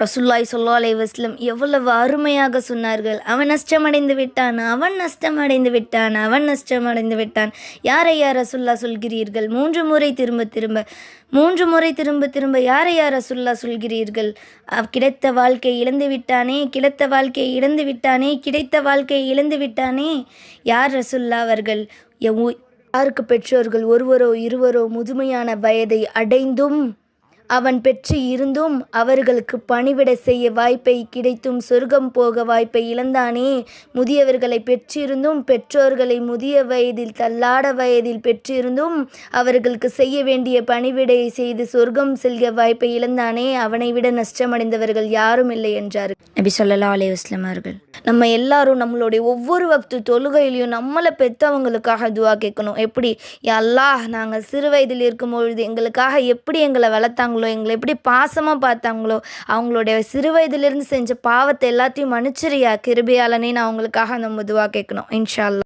ரசுல்லாய் சொல்லா அலை வஸ்லம் எவ்வளவு அருமையாக சொன்னார்கள். அவன் நஷ்டமடைந்து விட்டான் அவன் நஷ்டமடைந்து விட்டான் அவன் நஷ்டமடைந்து விட்டான். யாரை யார் ரசுல்லா சொல்கிறீர்கள்? மூன்று முறை திரும்ப திரும்ப மூன்று முறை திரும்ப திரும்ப யாரை யார் ரசுல்லா சொல்கிறீர்கள்? கிடைத்த வாழ்க்கை இழந்து விட்டானே கிடைத்த வாழ்க்கையை இழந்து விட்டானே கிடைத்த வாழ்க்கையை இழந்து விட்டானே. யார் ரசுல்லா அவர்கள்? யாருக்கு பெற்றோர்கள்? ஒருவரோ இருவரோ முதுமையான வயதை அடைந்தும் அவன் பெற்று இருந்தும் அவர்களுக்கு பணிவிடை செய்ய வாய்ப்பை கிடைத்தும் சொர்க்கம் போக வாய்ப்பை இழந்தானே. முதியவர்களை பெற்றிருந்தும் பெற்றோர்களை முதிய வயதில் தள்ளாட வயதில் பெற்றிருந்தும் அவர்களுக்கு செய்ய வேண்டிய பணிவிடை செய்து சொர்க்கம் செல்க வாய்ப்பை இழந்தானே. அவனை விட நஷ்டமடைந்தவர்கள் யாரும் இல்லை என்றார். நபி சொல்லா அலே வஸ்லம் அவர்கள் நம்ம எல்லாரும் நம்மளுடைய ஒவ்வொரு வக்து தொழுகையிலையும் நம்மளை பெற்றவங்களுக்காக துவா கேட்கணும். எப்படி? அல்லாஹ் நாங்கள் சிறு வயதில் இருக்கும் பொழுது எங்களுக்காக எப்படி எங்களை வளர்த்தாங்களோ எங்களை எப்படி பாசமாக பார்த்தாங்களோ அவங்களுடைய சிறு வயதிலிருந்து செஞ்ச பாவத்தை எல்லாத்தையும் மன்னிச்சிரியா கிருபையாளனே நான் அவங்களுக்காக அந்த முதுவாக கேட்கணும். இன்ஷா அல்லாஹ்